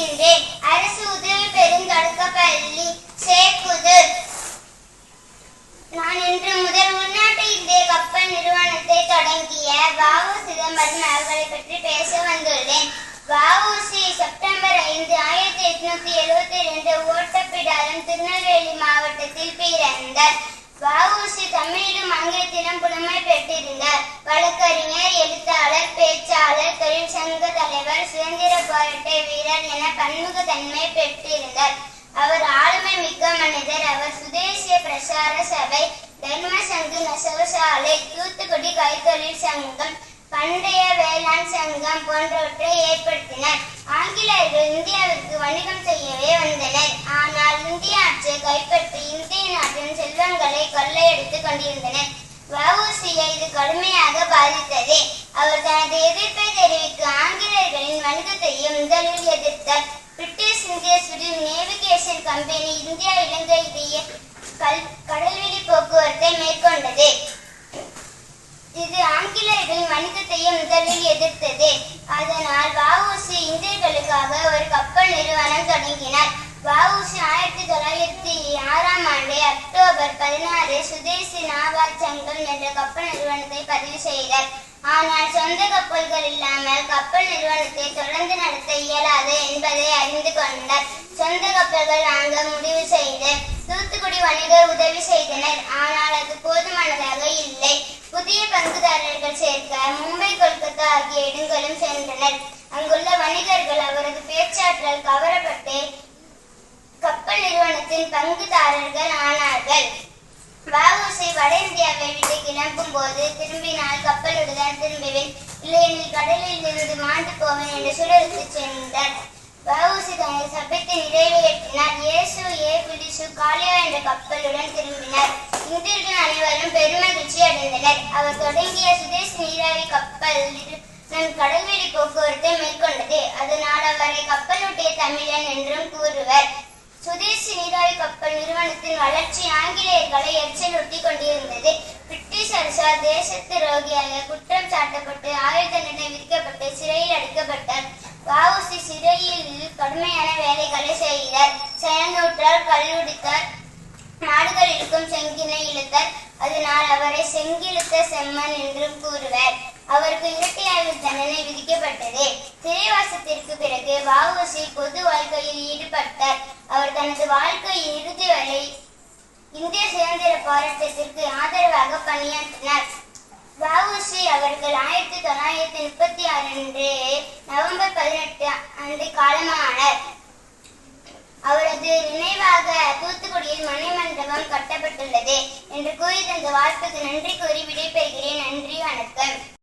இருக்கின்றேன் அரசு உதவி பெறும் தொடக்க பள்ளி நான் இன்று முதல் உள்நாட்டு இந்திய கப்பல் நிறுவனத்தை தொடங்கிய வாவு சிதம்பரம் அவர்களை பற்றி பேச வந்துள்ளேன். வாவுசி செப்டம்பர் ஐந்து ஆயிரத்தி எட்நூத்தி எழுபத்தி ரெண்டு ஓட்டப்பிடாரம் திருநெல்வேலி மாவட்டத்தில் பிறந்தார். வாவுசி தமிழிலும் ஆங்கிலத்திலும் புலமை பெற்றிருந்தார். வழக்கறிஞர் எழுத்தாளர் பேச்சாளர் சங்க தலைவர் சுதந்திர போராட்ட வீரர் என பன்முக தன்மை பெற்றிருந்தார். அவர் ஆளுமை மிக்க மனிதர். அவர் சுதேசிய பிரசார சபை தர்ம சங்கு நெசவுசாலை தூத்துக்குடி கைத்தொழில் சங்கம் பண்டைய வேளாண் சங்கம் போன்றவற்றை ஏற்படுத்தினர். ஆங்கிலேயர்கள் இந்தியாவிற்கு வணிகம் செய்யவே வந்தனர். ஆனால் இந்திய ஆட்சியை கைப்பற்றி இந்திய நாட்டின் செல்வங்களை கொள்ளையடித்துக் கொண்டிருந்தனர். வவுசியை இது கடுமையாக பாதித்தது. அவர் தனது எதிர்ப்பை தெரிவிக்க கணிதத்தையும் முதலில் எதிர்த்தார். பிரிட்டிஷ் இந்திய சுடில் நேவிகேஷன் கம்பெனி இந்தியா இலங்கை இடையே கல் கடல்வெளி போக்குவரத்தை மேற்கொண்டது. இது ஆங்கிலேயர்களின் வணிகத்தையும் முதலில் எதிர்த்தது. அதனால் வஉசி இந்தியர்களுக்காக ஒரு கப்பல் நிறுவனம் தொடங்கினார். வஉசி ஆயிரத்தி தொள்ளாயிரத்தி ஆறாம் ஆண்டு அக்டோபர் பதினாறு சுதேசி நாவா சங்கம் என்ற கப்பல் நிறுவனத்தை பதிவு செய்தார். ஆனால் சொந்த கப்பல்கள் இல்லாமல் கப்பல் நிறுவனத்தை தொடர்ந்து நடத்த இயலாது என்பதை அறிந்து கொண்டார். சொந்த கப்பல்கள் வாங்க முடிவு செய்து தூத்துக்குடி வணிகர் உதவி செய்தனர். ஆனால் அது போதுமானதாக இல்லை. புதிய பங்குதாரர்கள் சேர்க்க மும்பை கொல்கத்தா ஆகிய இடங்களும் சென்றனர். அங்குள்ள வணிகர்கள் அவரது பேச்சாற்றல் கவரப்பட்டு கப்பல் நிறுவனத்தின் பங்குதாரர்கள் ஆனார்கள். வட இந்தியாவை விட்டு கிளம்பும் போது திரும்பினால் கப்பலுடன் திரும்புவேன் இல்லையெனில் கடலில் இருந்து மாண்டு போவேன் என்று சுடருக்கு சென்றார் வஉசி தனது சபத்தை நிறைவேற்றினார் இயேசு ஏ பிடிசு காலியா என்ற கப்பலுடன் திரும்பினார். இந்தியர்கள் அனைவரும் பெருமகிழ்ச்சி அடைந்தனர். அவர் தொடங்கிய சுதேஷ் நீராவி கப்பல் நம் கடல்வெளி போக்குவரத்தை மேற்கொண்டது. அதனால் அவரை கப்பலுடைய தமிழன் என்றும் கூறுவர். சுதேசி நீராவி கப்பல் நிறுவனத்தின் வளர்ச்சி ஆங்கிலேயர்களை எரிச்சலூட்டி கொண்டிருந்தது. பிரிட்டிஷ் அரசால் தேச துரோகியாக குற்றம் சாட்டப்பட்டு ஆயுள் தண்டனை விதிக்கப்பட்டு சிறையில் அடைக்கப்பட்டார். வாவுசி சிறையில் கடுமையான வேலைகளை செய்கிறார் செயல்நூற்றால் கல்லுடித்தார் மாடுகள் இழுக்கும் செங்கினை இழுத்தார். அதனால் அவரை செங்கிழுத்த செம்மன் என்றும் கூறுவர். அவருக்கு இரட்டை ஆய்வு தண்டனை விதிக்கப்பட்டது. திரைவாசத்திற்கு பிறகு வாவுசி பொது வாழ்க்கையில் ஈடுபட்டார். அவர் தனது வாழ்க்கையின் இறுதி வரை இந்திய சுதந்திர போராட்டத்திற்கு ஆதரவாக பணியாற்றினார். வஉசி அவர்கள் ஆயிரத்தி தொள்ளாயிரத்தி முப்பத்தி ஆறு அன்று நவம்பர் பதினெட்டு அன்று காலமானார். அவரது நினைவாக தூத்துக்குடியில் மணிமண்டபம் கட்டப்பட்டுள்ளது என்று கூறி தந்த வாய்ப்புக்கு நன்றி கூறி விடைபெறுகிறேன். நன்றி வணக்கம்.